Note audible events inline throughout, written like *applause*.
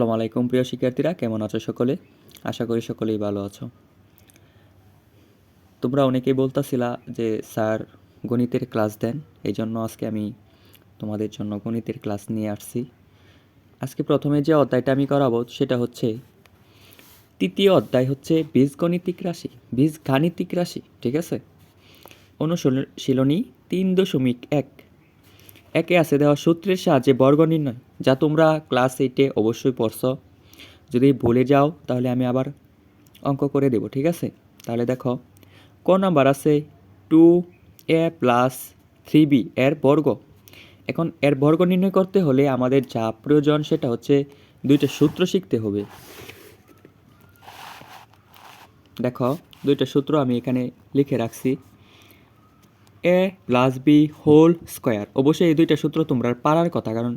আসসালামু আলাইকুম, প্রিয় শিক্ষার্থীরা। কেমন আছো সকলে? আশা করি সকলেই ভালো আছো। তোমরা অনেকেই বলতাছিলা যে স্যার গণিতের ক্লাস দেন, এই জন্য আজকে আমি তোমাদের জন্য গণিতের ক্লাস নিয়ে আসছি। আজকে প্রথমে যে অধ্যায়টা আমি করাবো সেটা হচ্ছে, তৃতীয় অধ্যায় হচ্ছে বীজগণিতিক রাশি বীজ বীজগাণিতিক রাশি, ঠিক আছে? অনুশীলনী তিন দশমিক এক একে আছে দেওয়া সূত্রের সাহায্যে বর্গ নির্ণয়, যা তোমরা ক্লাস এইটে অবশ্যই পড়ছ। যদি ভুলে যাও, তাহলে আমি আবার অঙ্ক করে দেব, ঠিক আছে? তাহলে দেখো, ক নাম্বার আছে two A plus three B এর বর্গ। এখন এর বর্গ নির্ণয় করতে হলে আমাদের যা প্রয়োজন সেটা হচ্ছে দুইটা সূত্র শিখতে হবে। দেখো, দুইটা সূত্র আমি এখানে লিখে রাখছি। A plus B whole square অবশ্যই এই দুইটা সূত্র তোমরা পারার কথা, কারণ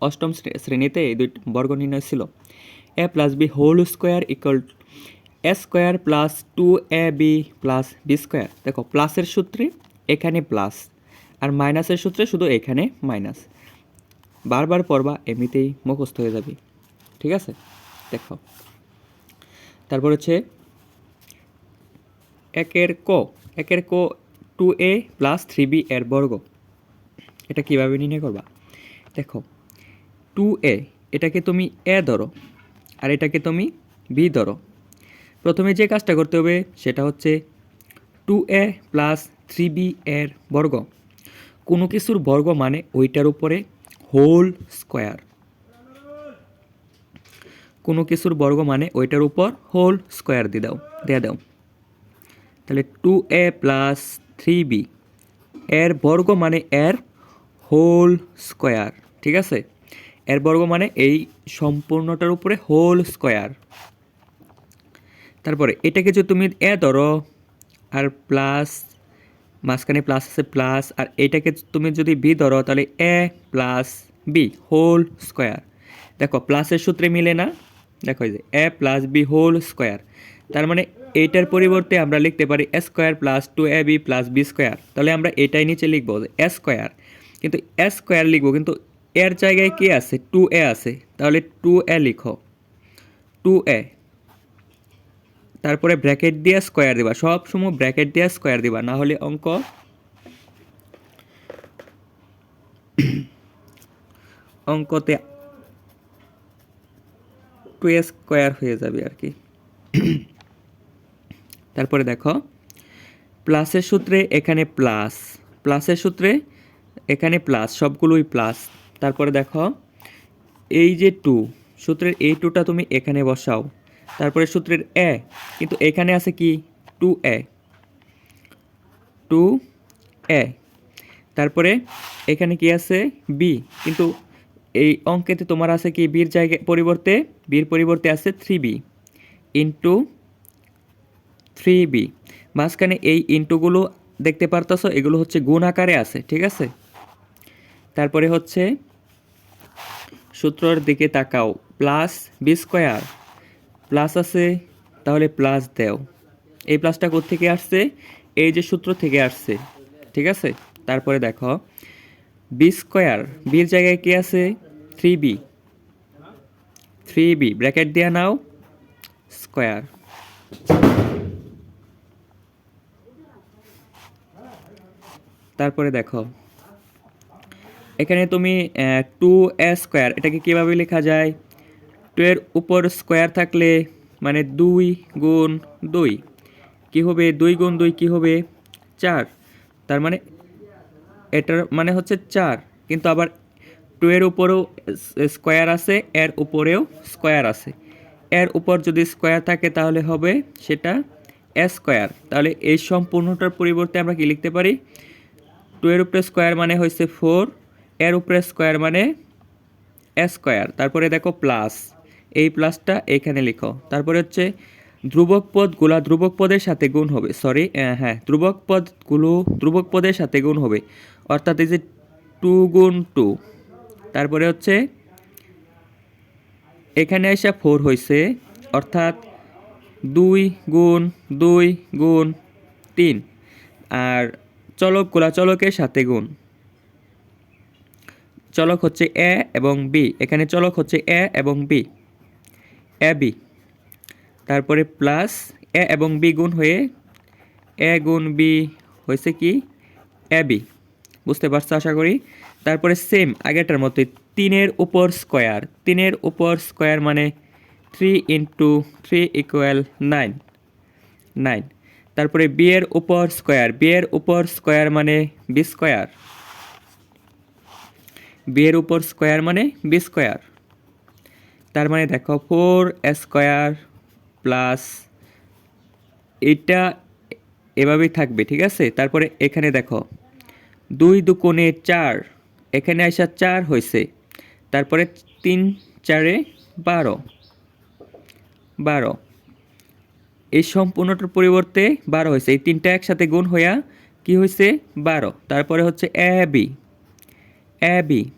অষ্টম শ্রে- শ্রেণীতে এই দুই বর্গ নির্ণয় ছিল। A plus B whole square equal A square plus two A B plus B square দেখো, প্লাসের সূত্রে এখানে প্লাস আর মাইনাসের সূত্রে শুধু এখানে মাইনাস। বারবার পড়বা, এমনিতেই মুখস্থ হয়ে যাবে। ঠিক আছে? দেখো। তারপর হচ্ছে একের ক। একের ক two A plus three B এর বর্গ। এটা কীভাবে নির্ণয় করবা? দেখো টু এ এটাকে তুমি এ ধরো, আর এটাকে তুমি বি ধরো। প্রথমে যে কাজটা করতে হবে, সেটা হচ্ছে two A plus three B এর বর্গ। কোনো কিছুর বর্গ মানে ওইটার উপরে হোল স্কোয়ার কোনো কিছুর বর্গ মানে ওইটার উপর হোল স্কোয়ার দিয়ে দাও দিয়ে দাও। তাহলে two A plus three B এর বর্গ মানে এর হোল স্কোয়ার, ঠিক আছে? এর বর্গ মানে এই সম্পূর্ণটার উপরে হোল স্কোয়ার। তারপরে, এটাকে যদি তুমি এ ধরো, আর প্লাস, মাঝখানে প্লাস আছে প্লাস, আর এটাকে তুমি যদি বি ধরো, তাহলে A plus B, whole square. দেখো, প্লাসের সূত্রে মিলে না? দেখো যে, A plus B whole square. তার মানে এইটার পরিবর্তে আমরা লিখতে পারি A square plus two A B plus B square তাহলে আমরা এটাই নিচে লিখব এ স্কোয়ার কিন্তু এ স্কোয়ার লিখব, কিন্তু এর জায়গায় কি আছে? টু এ আছে। তাহলে টু এ লিখো। টু এ তারপরে ব্র্যাকেট দিয়ে স্কোয়ার দিবা। সব সময় ব্র্যাকেট দিয়ে স্কোয়ার দিবা। না হলে অঙ্ক অঙ্কতে টু স্কোয়ার হয়ে যাবে আর কি। তারপরে দেখো, প্লাসের সূত্রে এখানে প্লাস, প্লাসের সূত্রে এখানে প্লাস, সবগুলোই প্লাস। তারপরে দেখো, এই যে টু, সূত্রের এই টুটা তুমি এখানে বসাও। তারপরে সূত্রের এ, কিন্তু এখানে আছে কি? Two A. Two A. তারপরে এখানে কি আছে? বি। কিন্তু এই অঙ্কেতে তোমার আছে কি? বির জায়গায় পরিবর্তে, বির পরিবর্তে আছে three B. Into three B. মাঝখানে এই ইন্টুগুলো দেখতে পারতেছো, এগুলো হচ্ছে গুণ আকারে আছে, ঠিক আছে? তারপরে হচ্ছে সূত্রর দিকে তাকাও, প্লাস বি স্কোয়ার। প্লাস আছে, তাহলে প্লাস দেও। এই প্লাসটা থেকে আসছে? এই যে সূত্র থেকে আসছে, ঠিক আছে? তারপরে দেখো, বি স্কোয়ার, বির জায়গায় কি আছে? Three B. Three B, bracket দেওয়া নাও, স্কোয়ার। তারপরে দেখো। এখানে তুমি টু এ স্কোয়ার এটাকে কীভাবে লেখা যায়? টু এর উপর স্কোয়ার থাকলে মানে দুই গুণ দুই। কী হবে? দুই গুণ দুই কী হবে? চার। তার মানে এটার মানে হচ্ছে চার। কিন্তু আবার টু এর উপরেও স্কোয়ার আছে, এর উপরেও স্কোয়ার আছে। এর উপর যদি স্কোয়ার থাকে তাহলে হবে সেটা এ স্কোয়ার তাহলে এই সম্পূর্ণটার পরিবর্তে আমরা কি লিখতে পারি? টু উপরে স্কোয়ার মানে হয়েছে ফোর এর উপরে স্কোয়ার মানে স্কোয়ার তারপরে দেখো প্লাস এই প্লাসটা এখানে লিখো। তারপরে হচ্ছে ধ্রুবক পদগুলা ধ্রুবক পদের সাথে গুণ হবে। সরি হ্যাঁ ধ্রুবক পদগুলো ধ্রুবক পদের সাথে গুণ হবে। অর্থাৎ এই যে টু গুণ টু তারপরে হচ্ছে এখানে এসে ফোর হয়েছে অর্থাৎ দুই গুণ দুই গুণ তিন। আর চলকগুলা চলকের সাথে গুণ। চলক হচ্ছে এ এবং বি। এখানে চলক হচ্ছে এ এবং বি। A, B. তারপরে প্লাস এ এবং বি গুণ হয়ে এ গুণ বি হয়েছে কি? A, B. বুঝতে পারছ আশা করি? তারপরে সেম আগেরটার মতোই তিনের উপর স্কোয়ার তিনের উপর স্কোয়ার মানে three into three equal nine nine তারপরে বি এর উপর স্কোয়ার বি এর উপর স্কোয়ার মানে বি স্কোয়ার বি এর উপর স্কোয়ার মানে বি স্কোয়ার তার মানে দেখো ফোর স্কোয়ার প্লাস এটা এভাবেই থাকবে, ঠিক আছে? তারপরে এখানে দেখো, দুই দুকোণে চার, এখানে আসা চার হয়েছে। তারপরে তিন চারে বারো বারো। এই সম্পূর্ণটার পরিবর্তে বারো হয়েছে। এই তিনটা একসাথে গুণ হইয়া কি হয়েছে বারো। তারপরে হচ্ছে A, B. A B.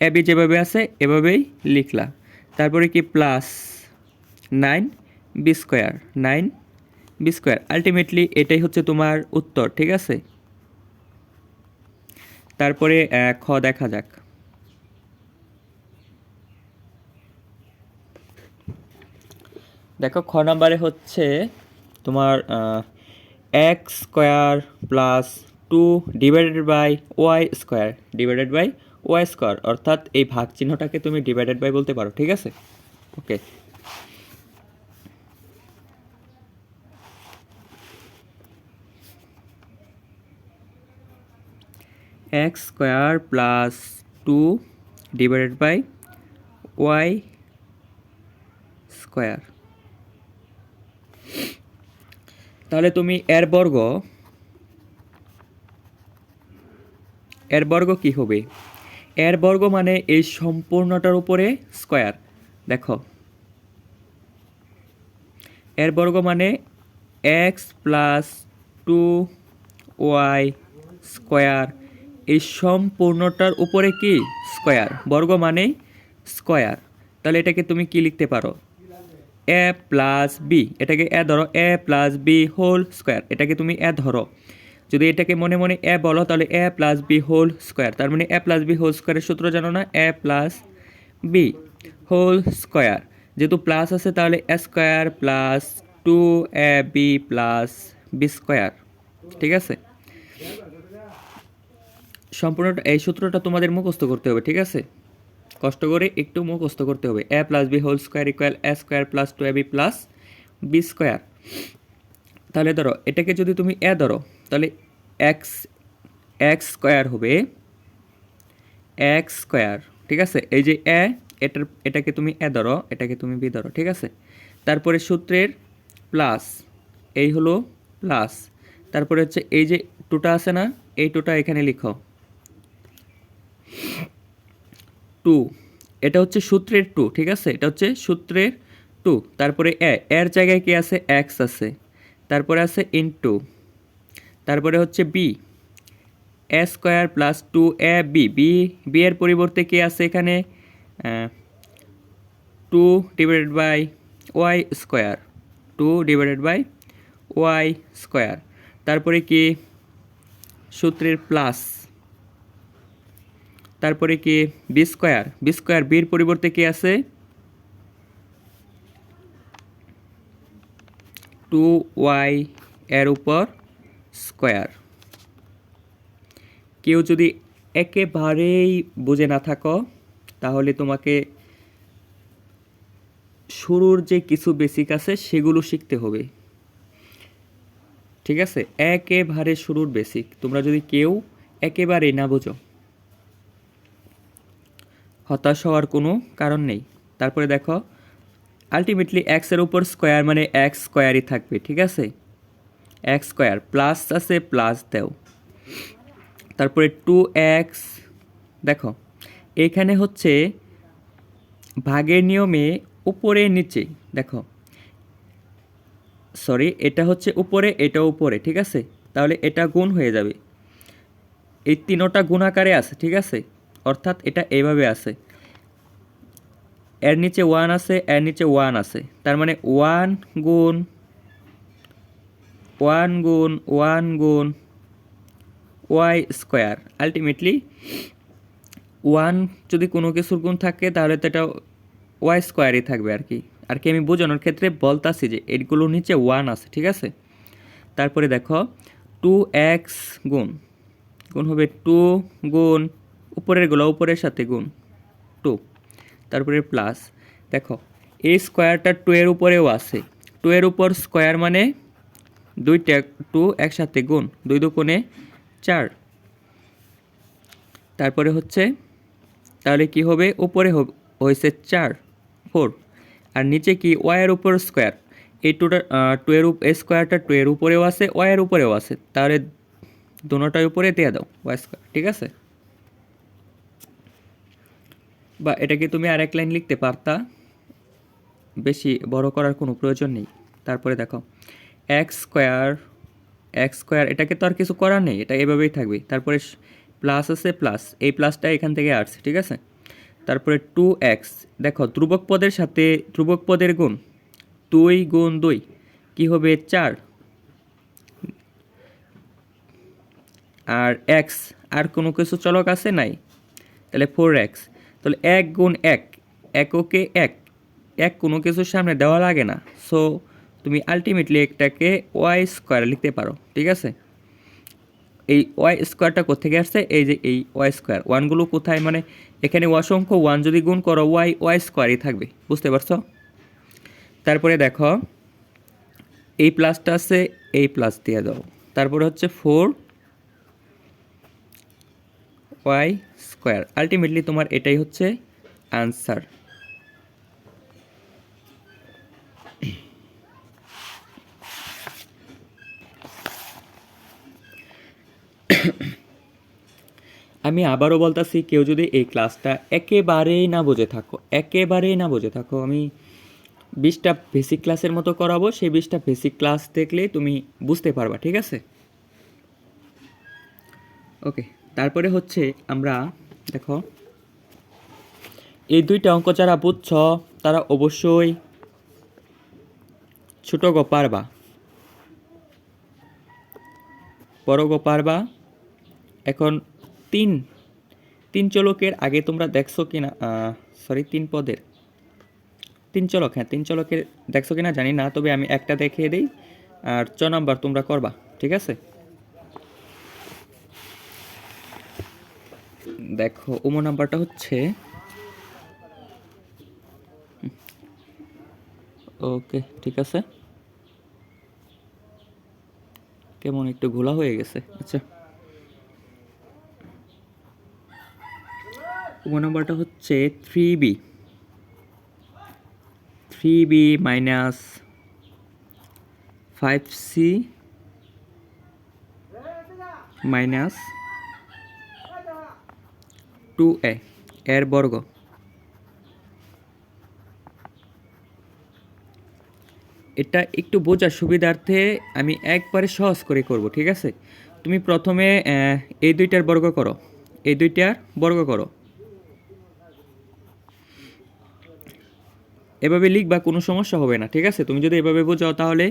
A, B যেভাবে আছে, এভাবেই লিখলা। তারপরে কি? Plus nine B square. Nine B square. Ultimately এটাই হচ্ছে তোমার উত্তর, ঠিক আছে? তারপরে খ দেখা যাক। দেখো, খ নাম্বারে হচ্ছে তোমার X square plus two divided by Y square divided by Y square অর্থাৎ এই ভাগ চিহ্নটাকে তুমি ডিভাইডেড বাই বলতে পারো, ঠিক আছে? Okay X square plus two divided by Y square তাহলে তুমি এর বর্গ এর বর্গ কি হবে? এর বর্গ মানে এই সম্পূর্ণটার উপরে স্কোয়ার। দেখো। এর বর্গ মানে X plus two Y square এই সম্পূর্ণটার উপরে কি? স্কোয়ার। বর্গ মানে স্কোয়ার। তাহলে এটাকে তুমি কি লিখতে পারো? এ প্লাস বি, এটাকে এ ধরো, A plus B whole square, এটাকে তুমি এ ধরো। যদি এটাকে মনে মনে এ বলো, তাহলে A plus B whole square, তার মানে এ প্লাস বি হোল স্কোয়ারের সূত্র জানো না? A plus B whole square. যেহেতু প্লাস আছে, তাহলে A square plus two A B plus B square, ঠিক আছে? সম্পূর্ণটা, এই সূত্রটা তোমাদের মুখস্থ করতে হবে, ঠিক আছে? কষ্ট করে একটু মুখস্থ করতে হবে। A plus B whole square equal A square plus two A B plus B square তাহলে ধরো, এটাকে যদি তুমি এ ধরো, তাহলে এক্স এক্স স্কোয়ার হবে এক্স স্কোয়ার ঠিক আছে? এই যে এ এটার, এটাকে তুমি এ ধরো, এটাকে তুমি বি ধরো, ঠিক আছে? তারপরে সূত্রের প্লাস এই হলো প্লাস তারপরে হচ্ছে এই যে টুটা আছে না, এই টুটা এখানে লিখো। টু। এটা হচ্ছে সূত্রের টু, ঠিক আছে? এটা হচ্ছে সূত্রের টু। তারপরে এ, এর জায়গায় কি আছে? এক্স আছে। তারপরে আছে ইন টু তারপরে হচ্ছে B. A square plus two A B. B B এর পরিবর্তে কি আছে এখানে? Two divided by Y square. Two divided by Y square. তারপরে কি? সূত্রের প্লাস। তারপরে কি? বি স্কোয়ার বি স্কোয়ার বির পরিবর্তে কি আছে? টু ওয়াই এর উপর স্কোয়ার কেউ যদি একেবারেই বুঝে না থাকো, তাহলে তোমাকে শুরুর যে কিছু বেসিক আছে, সেগুলো শিখতে হবে। ঠিক আছে? একেবারে শুরুর বেসিক তোমরা যদি কেউ একেবারেই না বোঝো হতাশ হওয়ার কোনো কারণ নেই। তারপরে দেখো আলটিমেটলি এক্সের উপর স্কোয়ার মানে এক্স স্কোয়ারই থাকবে, ঠিক আছে? এক্স স্কোয়ার প্লাস আছে প্লাস দেও। তারপরে টু এক্স দেখো, এখানে হচ্ছে ভাগের নিয়মে উপরে নিচে, দেখো। সরি এটা হচ্ছে উপরে এটা উপরে, ঠিক আছে? তাহলে এটা গুণ হয়ে যাবে। এই তিনোটা গুণ আকারে আছে, ঠিক আছে? অর্থাৎ এটা এইভাবে আছে। এর নিচে ওয়ান আছে, এর নিচে ওয়ান আছে। তার মানে ওয়ান গুণ ওয়ান গুণ ওয়ান গুণ ওয়াই স্কোয়ার আলটিমেটলি ওয়ান যদি কোনো কিছুর গুণ থাকে, তাহলে তো এটা ওয়াই স্কোয়ারই থাকবে আর কি। আর কি আমি বোঝানোর ক্ষেত্রে বলতাছি যে এইগুলোর নিচে ওয়ান আছে, ঠিক আছে? তারপরে দেখো টু এক্স গুণ গুণ হবে টু গুণ উপরেরগুলো উপরের সাথে গুণ টু তারপরে প্লাস দেখো, এই স্কোয়ারটা টু এর উপরেও আছে। টু এর উপর স্কোয়ার মানে দুইটা টু একসাথে গুণ, দুই দুকোণে চার। তারপরে হচ্ছে, তাহলে কি হবে? উপরে হয়েছে চার ফোর আর নিচে কি? ওয়াইয়ের উপর স্কোয়ার এই টুটা টু এর এই স্কোয়ারটা টু এর উপরেও আছে ওয়াইয়ের উপরেও আছে। তাহলে দুটোটার উপরে দিয়ে দাও ওয়াই স্কোয়ার ঠিক আছে? বা এটাকে তুমি আরেক লাইন লিখতে পারতা। বেশি বড় করার কোনো প্রয়োজন নেই। তারপরে দেখো এক্স স্কোয়ার এক্স স্কোয়ার এটাকে তো আর কিছু করার নেই, এটা এভাবেই থাকবে। তারপরে প্লাস আছে প্লাস এই প্লাসটা এখান থেকে আসছে, ঠিক আছে? তারপরে টু এক্স দেখো, ধ্রুবক পদের সাথে, ধ্রুবক পদের গুণ দুই গুণ দুই, কী হবে? চার। আর এক্স আর কোনো কিছু চলক আছে নাই? তাহলে ফোর এক্স তাহলে এক গুণ এক, এককে এক এক কোনো কিছুর সামনে দেওয়া লাগে না। সো তুমি আলটিমেটলি একটাকে ওয়াই স্কোয়ার লিখতে পারো, ঠিক আছে? এই ওয়াই স্কোয়ারটা কোথেকে আসছে? এই যে এই ওয়াই স্কোয়ার ওয়ানগুলো কোথায়? মানে এখানে অসংখ্য ওয়ান যদি গুণ করো ওয়াই ওয়াই স্কোয়ারই থাকবে, বুঝতে পারছ? তারপরে দেখো এই প্লাসটা আছে এই প্লাস দিয়ে দাও। তারপরে হচ্ছে ফোর ওয়াই স্কোয়ার আলটিমেটলি তোমার এটাই হচ্ছে আনসার আমি আবারও বলতাছি, কেউ যদি এই ক্লাসটা একেবারেই না বোঝে থাকো একেবারেই না বোঝে থাকো, আমি বিশটা বেসিক ক্লাসের মতো করাবো, সেই বিশটা বেসিক ক্লাস দেখলে তুমি বুঝতে পারবা, ঠিক আছে? ওকে তারপরে হচ্ছে আমরা দেখো। এই দুইটা অঙ্ক যারা বুঝছ, তারা অবশ্যই ছোট গো পারবা। বড় গো পারবা। এখন তিন তিন চলকের আগে তোমরা দেখছ কিনা সরি তিন পদের। তিন চলক হ্যাঁ তিন চলকের দেখছ কিনা জানি না, তবে আমি একটা দেখিয়ে দিই, আর চ নাম্বার তোমরা করবা, ঠিক আছে? দেখো, ওমো নাম্বারটা হচ্ছে ওকে, ঠিক আছে। কেমন একটু ঘোলা হয়ে গেছে। আচ্ছা। উমো নাম্বারটা হচ্ছে three B three B minus five C minus two A, এর বর্গ। এটা একটু বোঝার সুবিধার্থে আমি একবারে সহজ করে করব, ঠিক আছে? তুমি প্রথমে এই দুইটার বর্গ করো। এই দুইটার বর্গ করো। এভাবে লিখবা কোনো সমস্যা হবে না, ঠিক আছে? তুমি যদি এভাবে বোঝাও তাহলে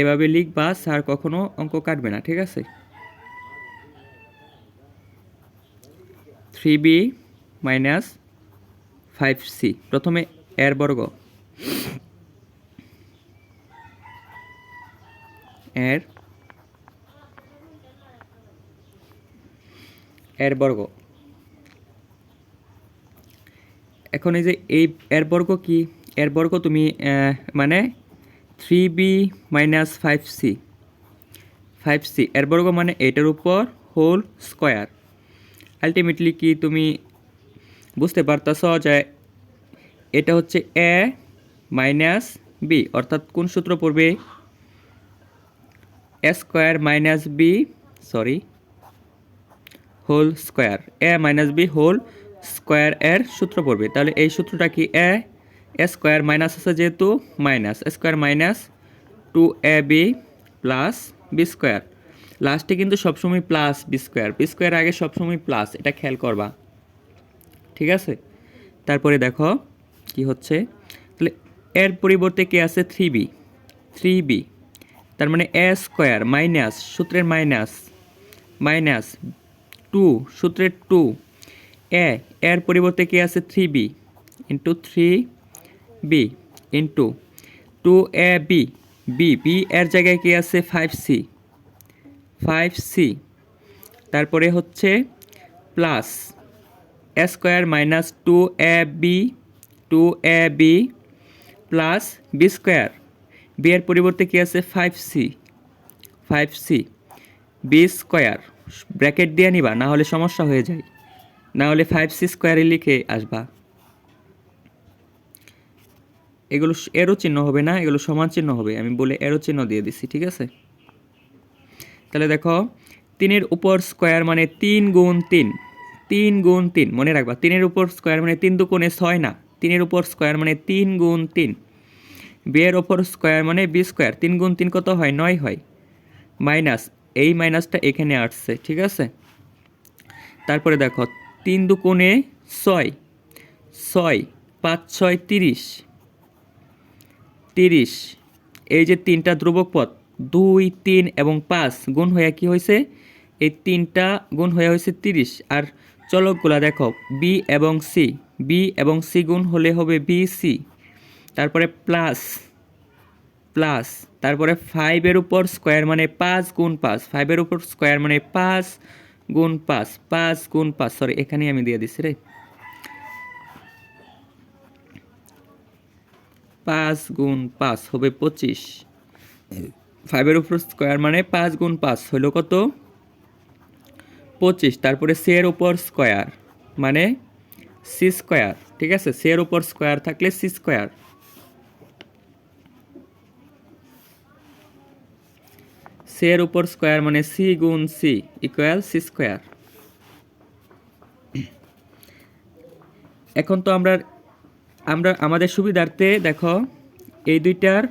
এভাবে লিখবা, স্যার কখনো অঙ্ক কাটবে না, ঠিক আছে? Three B minus five C. প্রথমে এর বর্গ। এর এর বর্গ। এখন এই যে এই এর বর্গ কি? এর বর্গ তুমি মানে three B minus five C. Five C. এর বর্গ মানে এটার উপর হোল স্কোয়ার। আলটিমেটলি কি তুমি বুঝতে পারতেছ যে এটা হচ্ছে এ মাইনাস বি অর্থাৎ কোন সূত্র পড়বে? A square minus B sorry whole square A minus B whole square এর সূত্র পড়বে। তাহলে এই সূত্রটা কি এ স্কোয়ার মাইনাস আছে যেহেতু minus square minus two A B plus B square লাস্টে কিন্তু সবসময় plus B square B square আগে সবসময় প্লাস এটা খেয়াল করবা। ঠিক আছে? তারপরে দেখো কি হচ্ছে। তাহলে এর পরিবর্তে কে আছে? থ্রি বি থ্রি বি তার মানে এ স্কোয়ার মাইনাস সূত্রের মাইনাস মাইনাস টু সূত্রের টু এ এর পরিবর্তে কি আছে? Three B into three B into two A B B B এর জায়গায় কি আছে? ফাইভ সি ফাইভ সি তারপরে হচ্ছে plus A square minus two A B two A B plus B square B এর পরিবর্তে কি আছে? Five C five C B square bracket দিয়ে নিবা, না হলে সমস্যা হয়ে যায়। না হলে ফাইভ সি স্কোয়ারে লিখে আসবা। এগুলো এরও চিহ্ন হবে না, এগুলো সমান চিহ্ন হবে। আমি বলে এরও চিহ্ন দিয়ে দিছি, ঠিক আছে? তাহলে দেখো, তিনের উপর স্কোয়ার মানে তিন গুণ তিন। তিন গুণ তিন, মনে রাখবা, তিনের উপর স্কোয়ার মানে তিন দু কোণে ছয় না, তিনের উপর স্কোয়ার মানে তিন গুণ তিন। বিয়ের ওপর স্কোয়ার মানে বি স্কোয়ার তিন গুণ তিন কত হয়? নয় হয়। মাইনাস, এই মাইনাসটা এখানে আসছে, ঠিক আছে? তারপরে দেখো, তিন দু কোণে ছয় ছয়, পাঁচ, ছয়, তিরিশ তিরিশ। এই যে তিনটা ধ্রুবক পদ দুই, তিন এবং পাঁচ গুণ হয়ে কি হয়েছে এই তিনটা গুণ হয়ে হয়েছে তিরিশ। আর চলকগুলা দেখো, বি এবং সি। বি এবং সি গুণ হলে হবে বি, সি। তারপরে প্লাস প্লাস। তারপরে ফাইভের উপর স্কোয়ার মানে পাঁচ গুণ পাঁচ। ফাইভের উপর স্কোয়ার মানে পাঁচ গুণ পাঁচ। পাঁচ গুণ পাঁচ। সরি এখানেই আমি দিয়ে দিচ্ছি রে। পাঁচ গুণ পাঁচ হবে পঁচিশ। ফাইভের উপর স্কোয়ার মানে পাঁচ গুণ পাঁচ হলো কত? পঁচিশ। তারপরে সের উপর স্কোয়ার মানে সি স্কোয়ার। ঠিক আছে? সের উপর স্কোয়ার থাকলে সি স্কোয়ার। সের উপর স্কোয়ার মানে সি গুণ সি ইকুয়াল সি স্কোয়ার। এখন তো আমরা আমরা আমাদের সুবিধার্থে দেখো, এই দুইটার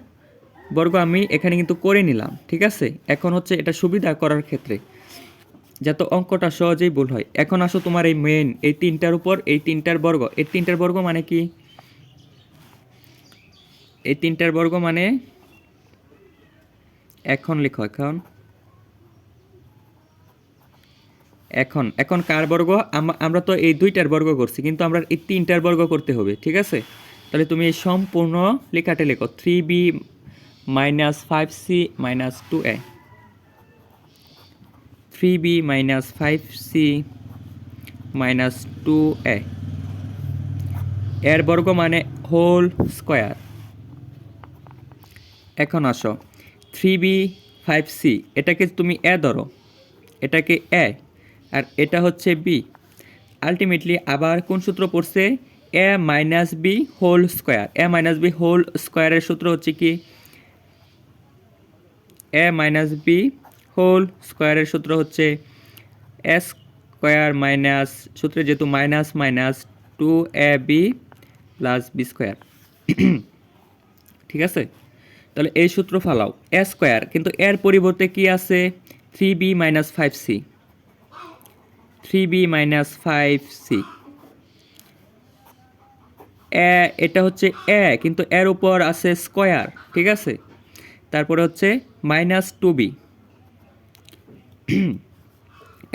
বর্গ আমি এখানে কিন্তু করে নিলাম, ঠিক আছে? এখন হচ্ছে এটা সুবিধা করার ক্ষেত্রে। যাতে অঙ্কটা সহজেই ভুল হয়। এখন আসো তোমার এই মেন এই তিনটার উপর, এই তিনটার বর্গ। এই তিনটার বর্গ মানে কি? এই তিনটার বর্গ মানে এখন লিখো, এখন। এখন এখন কার বর্গ? আমরা তো এই দুইটার বর্গ করছি, কিন্তু আমরা এই তিনটার বর্গ করতে হবে, ঠিক আছে? তাহলে তুমি এই সম্পূর্ণ লেখাটা লেখো। Three B minus five C minus two A three B minus five C minus two A এর বর্গ মানে হোল স্কোয়ার এখন আসো। থ্রি বি ফাইভ সি এটাকে তুমি এ ধরো। এটাকে এ আর এটা হচ্ছে বি আলটিমেটলি আবার কোন সূত্র পড়ছে? A minus B whole square A minus B whole স্কোয়ারের সূত্র হচ্ছে কি? এ মাইনাস বি হোল স্কোয়ারের সূত্র হচ্ছে এ স্কোয়ার মাইনাস সূত্রে যেহেতু minus minus two A B plus B square ঠিক আছে? তাহলে এই সূত্র ফালাও। এ স্কোয়ার কিন্তু এর পরিবর্তে কি আছে? Three B minus five C three B minus five C A এটা হচ্ছে এ কিন্তু এর উপর আছে স্কোয়ার ঠিক আছে? তারপরে হচ্ছে minus two B.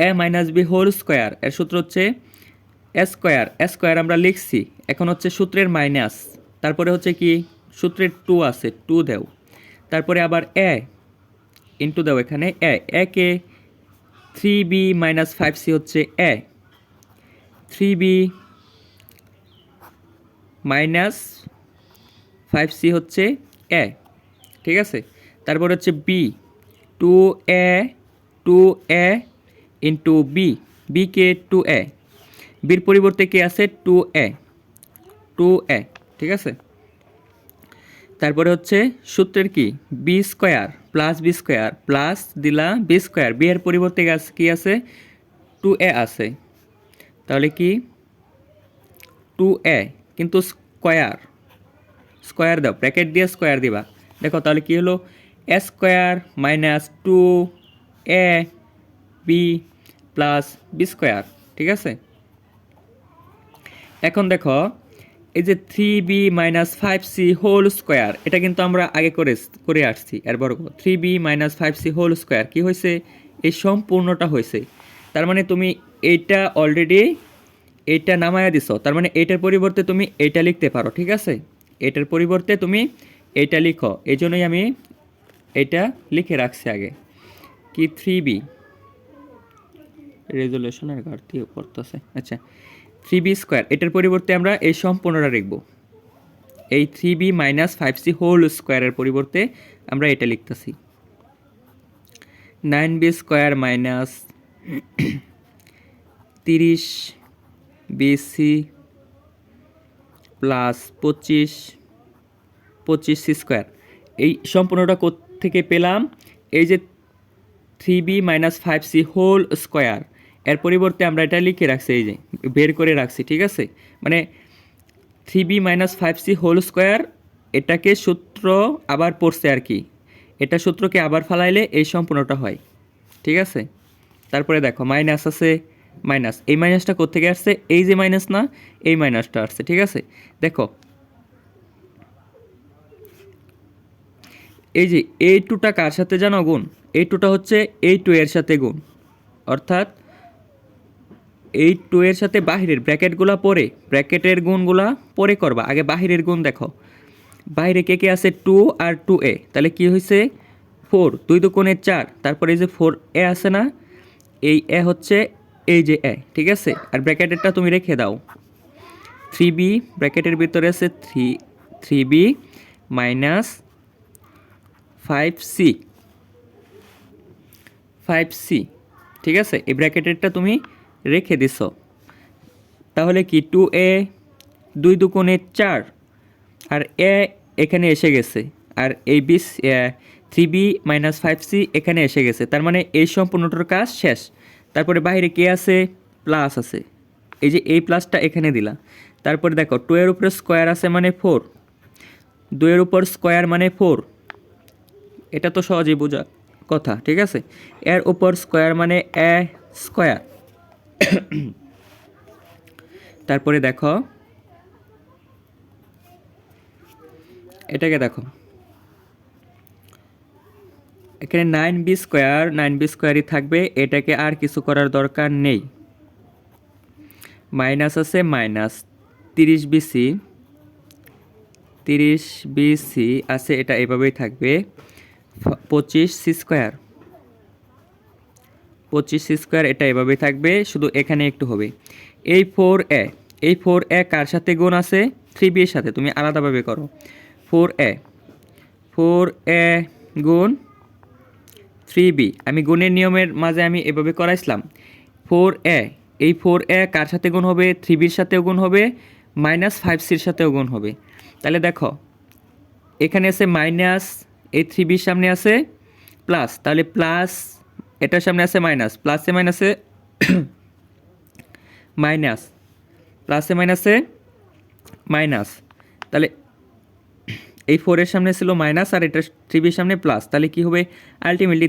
A minus B whole square, এর সূত্র হচ্ছে এ স্কোয়ার। এ স্কোয়ার আমরা লিখছি, এখন হচ্ছে সূত্রের মাইনাস, তারপরে হচ্ছে কি, সূত্রের টু আছে, টু দেও। তারপরে আবার এ ইন্টু দাও এখানে, এ একে three B minus five C হচ্ছে A. Three B minus five C হচ্ছে এ। ঠিক আছে? তারপর হচ্ছে B two A two A into B B K two A বির পরিবর্তে কে আছে? টু এ টু এ ঠিক আছে? তারপরে হচ্ছে সূত্রের কি? B square plus B square plus দিলা বি স্কোয়ার বি এর পরিবর্তে কি আছে? টু এ আছে। তাহলে কি? টু এ কিন্তু স্কোয়ার স্কোয়ার দাও ব্র্যাকেট দিয়ে স্কোয়ার দিবা। দেখো তাহলে কি হলো? A square minus two A B plus B square ঠিক আছে? এখন দেখো, এই যে three B minus five C whole square এটা কিন্তু আমরা আগে করে করে আসছি এর বর্গ three B minus five C whole square কী হয়েছে? এই সম্পূর্ণটা হয়েছে। তার মানে তুমি এইটা অলরেডি এইটা নামায়া দিছো, তার মানে এইটার পরিবর্তে তুমি এইটা লিখতে পারো, ঠিক আছে? এটার পরিবর্তে তুমি এটা লিখো। এই জন্যই আমি এটা লিখে রাখছি আগে। কি থ্রি বি রেজলিউশনের ঘাটতি পড়তেছে। আচ্ছা থ্রি বি স্কোয়ার এটার পরিবর্তে আমরা এই সম্পূর্ণটা লিখব। এই three B minus five C whole স্কোয়ারের পরিবর্তে আমরা এটা লিখতেছি। নাইন বি স্কোয়ার মাইনাস তিরিশ বিসি প্লাস পঁচিশ পঁচিশ স্কোয়ার এই সম্পূর্ণটা থেকে পেলাম? এই যে three B minus five C whole square এর পরিবর্তে আমরা এটা লিখে রাখছি, এই যে বের করে রাখছি, ঠিক আছে? মানে three B minus five C whole square এটাকে সূত্র আবার পড়ছে আর কি। এটা সূত্রকে আবার ফালাইলে এই সম্পূর্ণটা হয়, ঠিক আছে? তারপরে দেখো মাইনাস আছে মাইনাস এই মাইনাসটা কোথেকে আসছে? এই যে মাইনাস না, এই মাইনাসটা আসছে, ঠিক আছে? দেখো এই যে এই টুটা কার সাথে জানো গুণ? এই টুটা হচ্ছে এই টু এর সাথে গুণ। অর্থাৎ এই টু এর সাথে বাহিরের ব্র্যাকেটগুলো পরে ব্র্যাকেটের গুণগুলা পরে করবা। আগে বাহিরের গুণ দেখো। বাইরে কে কে আছে? টু আর টু এ তাহলে কি হয়েছে ফোর দুই দুকোণে চার। তারপরে এই যে ফোর এ আছে না? এই এ হচ্ছে এই যে এ ঠিক আছে? আর ব্র্যাকেটেরটা তুমি রেখে দাও। থ্রি বি ব্র্যাকেটের ভিতরে আছে three three B minus five C five C ঠিক আছে? এই ব্র্যাকেটেরটা তুমি রেখে দিছ। তাহলে কি টু এ দুই দুকোণে চার, আর এ এখানে এসে গেছে, আর এই বিস three B minus five C এখানে এসে গেছে। তার মানে এই সম্পূর্ণটার কাজ শেষ। তারপরে বাইরে কে আছে? প্লাস আছে। এই যে এই প্লাসটা এখানে দিলা। তারপরে দেখো টু এর উপরে স্কোয়ার আছে মানে ফোর দুইয়ের উপর স্কোয়ার মানে ফোর এটা তো সহজেই বোঝা কথা, ঠিক আছে? এর উপর স্কোয়ার মানে এ স্কোয়ার। তারপরে দেখো, এটাকে দেখো। এখানে nine B square nine B স্কোয়ারই থাকবে, এটাকে আর কিছু করার দরকার নেই। মাইনাস আছে মাইনাস, তিরিশ বিসি তিরিশ বিসি আছে, এটা এভাবেই থাকবে। পঁচিশ সি স্কোয়ার। পঁচিশ সি স্কোয়ার এটা এভাবেই থাকবে, শুধু এখানে একটু হবে। এই ফোর এ, এই ফোর এ কার সাথে গুণ আছে? থ্রি বি এর সাথে, তুমি আলাদাভাবে করো। ফোর এ ফোর এ গুণ থ্রি বি। আমি গুণের নিয়মের মাঝে আমি এভাবে করাইছিলাম। ফোর এ, এই ফোর এ কার সাথে গুণ হবে? থ্রি বির সাথেও গুণ হবে, মাইনাস ফাইভ সির সাথেও গুণ হবে। তাহলে দেখো, এখানে আছে মাইনাস এই থ্রি বির সামনে আছে প্লাস তাহলে প্লাস এটার সামনে আছে মাইনাস প্লাসে মাইনাসে মাইনাস প্লাসে মাইনাসে মাইনাস তাহলে *coughs* এই ফোরের সামনে ছিল মাইনাস আর এটা থ্রি বির সামনে প্লাস তাহলে কি হবে? আলটিমেটলি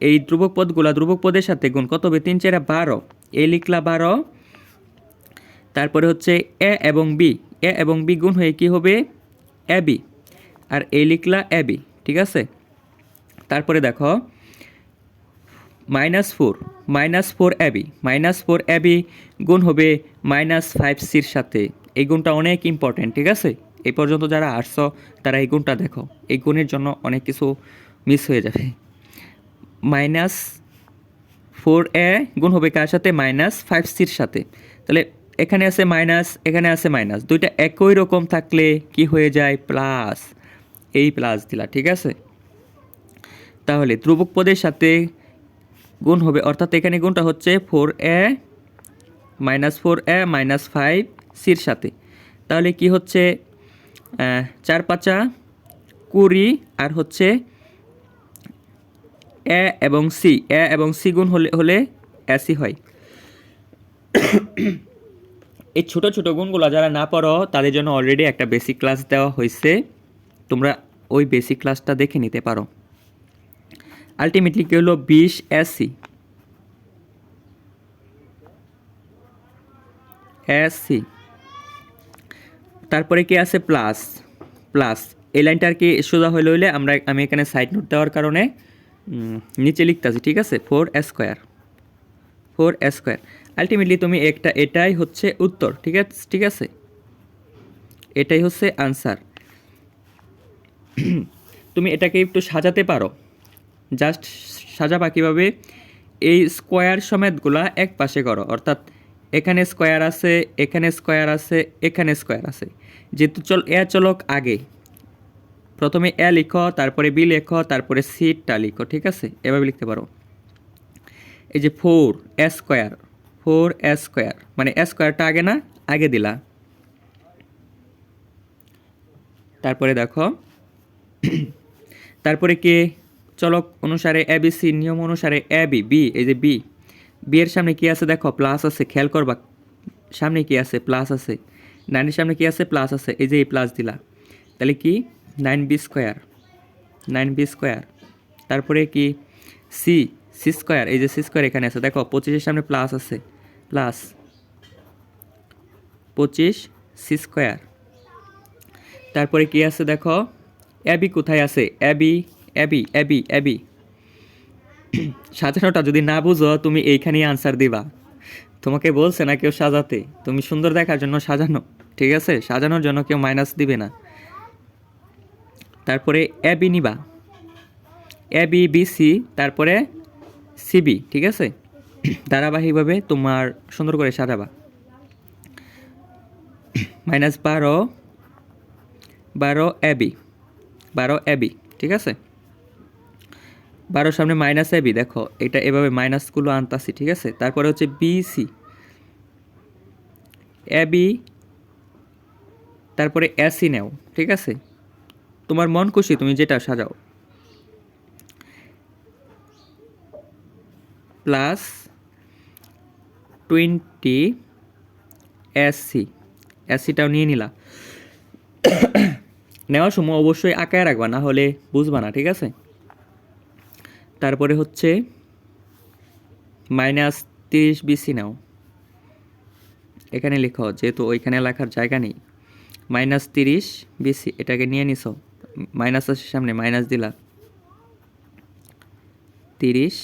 এই ধ্রুবক পদগুলা ধ্রুবক পদের সাথে গুণ কত হবে? তিন, চারা বারো। এ লিখলা বারো, তারপরে হচ্ছে এ এবং বি। এ এবং বি গুণ হয়ে কি হবে? A B. আর এ লিখলা এ বি। ঠিক আছে? তারপরে দেখো minus four minus four A B minus four A B গুণ হবে মাইনাস ফাইভ সির সাথে। এই গুণটা অনেক ইম্পর্টেন্ট ঠিক আছে? এই পর্যন্ত যারা আসছো, তারা এই গুণটা দেখো। এই গুণের জন্য অনেক কিছু মিস হয়ে যাবে। মাইনাস ফোর এ গুণ হবে কার সাথে? মাইনাস ফাইভ সির সাথে। তাহলে এখানে আছে মাইনাস এখানে আছে মাইনাস দুইটা একই রকম থাকলে কি হয়ে যায়? প্লাস এই প্লাস দিলা, ঠিক আছে? তাহলে ধ্রুবক পদের সাথে গুণ হবে, অর্থাৎ এখানে গুণটা হচ্ছে four A minus four A minus five সির সাথে। তাহলে কি হচ্ছে? চার পাঁচা কুড়ি আর হচ্ছে এ এবং সি এ এবং সি গুণ হলে হলে এসি হয়। এই ছোট ছোট গুণগুলো যারা না পড়ো তাদের জন্য অলরেডি একটা বেসিক ক্লাস দেওয়া হয়েছে। তোমরা ওই বেসিক ক্লাসটা দেখে নিতে পারো। আলটিমেটলি কি হলো? বিশ এসি এসি তারপরে কি আছে? প্লাস প্লাস এই লাইনটা আর কি সোজা হইলে হইলে আমরা, আমি এখানে সাইড নোট দেওয়ার কারণে নিচে লিখতেছি, ঠিক আছে? Four square four square ultimately তুমি একটা, এটাই হচ্ছে উত্তর, ঠিক আছে ঠিক আছে? এটাই হচ্ছে আনসার *clears throat* তুমি এটাকে একটু সাজাতে পারো। জাস্ট সাজাবা কীভাবে? এই স্কোয়ার সমেতগুলা এক পাশে করো। অর্থাৎ এখানে স্কোয়ার আছে, এখানে স্কোয়ার আছে, এখানে স্কোয়ার আছে। যেহেতু চল, এ চলক আগে। প্রথমে এ লিখো, তারপরে বি লেখো, তারপরে সিটটা লিখো, ঠিক আছে? এভাবে লিখতে পারো। এই যে four A square four A square মানে এ স্কোয়ারটা আগে না? আগে দিলা। তারপরে দেখো। তারপরে কে? চলক অনুসারে এ, বি, সি, নিয়ম অনুসারে এ, বি বি, এই যে বি। বি এর সামনে কি আছে? দেখো প্লাস আছে, খেয়াল করবা। সামনে কি আছে? প্লাস আছে। নাইনের সামনে কি আছে? প্লাস আছে। এই যে এই প্লাস দিলা। তাহলে কি? Nine B square nine B square তারপরে কি? সি সি স্কোয়ার এই যে সি স্কোয়ার এখানে আছে। দেখো, পঁচিশের সামনে প্লাস আছে। প্লাস পঁচিশ সি স্কোয়ার তারপরে কি আছে? দেখো অ্যাবি কোথায় আছে? Abby Abby Abby Abby. সাজানোটা যদি না বুঝো, তুমি এইখানেই আনসার দিবা। তোমাকে বলছে না কেউ সাজাতে। তুমি সুন্দর দেখার জন্য সাজানো, ঠিক আছে? সাজানোর জন্য কেউ মাইনাস দিবে না। তারপরে অ্যাবি নিবা। অ্যাবি বিসি তারপরে সিবি, ঠিক আছে? ধারাবাহিকভাবে তোমার সুন্দর করে সাজাবা। মাইনাস বারো বারো এবি বারো এবি ঠিক আছে? বারোর সামনে মাইনাস এবি দেখো, এটা এভাবে মাইনাসগুলো আনতাছি, ঠিক আছে? তারপরে হচ্ছে বিসি এবি তারপরে এসি নেও, ঠিক আছে? তোমার মন খুশি, তুমি যেটা সাজাও। প্লাস টোয়েন্টি এসি এসিটাও নিয়ে নিলা। নেওয়ার সময় অবশ্যই আঁকায় রাখবা, না হলে বুঝবা না, ঠিক আছে? তারপরে হচ্ছে মাইনাস তিরিশ বিসি নাও। এখানে লেখো, যেহেতু ওইখানে লেখার জায়গা নেই। মাইনাস তিরিশ বিসি, এটাকে নিয়ে নিস মাইনাস আছে সামনে, মাইনাস দিলা। তিরিশ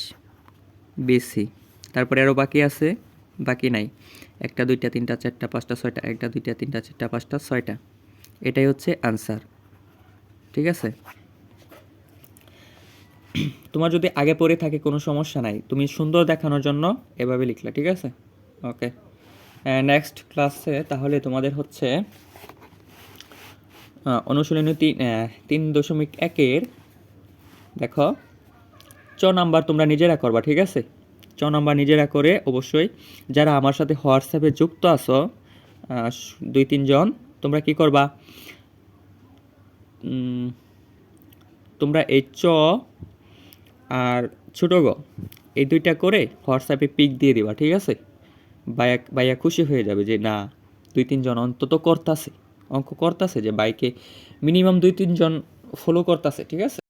বিসি, তারপরে আরও বাকি আছে, বাকি নাই। একটা, দুইটা, তিনটা, চারটা, পাঁচটা, ছয়টা, একটা, দুইটা, তিনটা, চারটা, পাঁচটা, ছয়টা। এটাই হচ্ছে আনসার ঠিক আছে? তোমার যদি আগে পড়ে থাকে কোনো সমস্যা নাই, তুমি সুন্দর দেখানোর জন্য এভাবে লিখলে, ঠিক আছে? ওকে নেক্সট ক্লাসে তাহলে তোমাদের হচ্ছে অনুশীলনী তিন তিন দশমিক একের, দেখো, চ নাম্বার তোমরা নিজেরা করবা, ঠিক আছে? চ নাম্বার নিজেরা করে অবশ্যই যারা আমার সাথে হোয়াটসঅ্যাপে যুক্ত আছো দুই তিনজন তোমরা কি করবা? তোমরা এই চ আর ছোটো গ এই দুইটা করে হোয়াটসঅ্যাপে পিক দিয়ে দিবা, ঠিক আছে? বাইয়া বাইয়া খুশি হয়ে যাবে যে, না, দুই তিনজন অন্তত করতাছে। অঙ্ক করতাছে যে বাইকে মিনিমাম দুই তিনজন ফলো করতাছে, ঠিক আছে?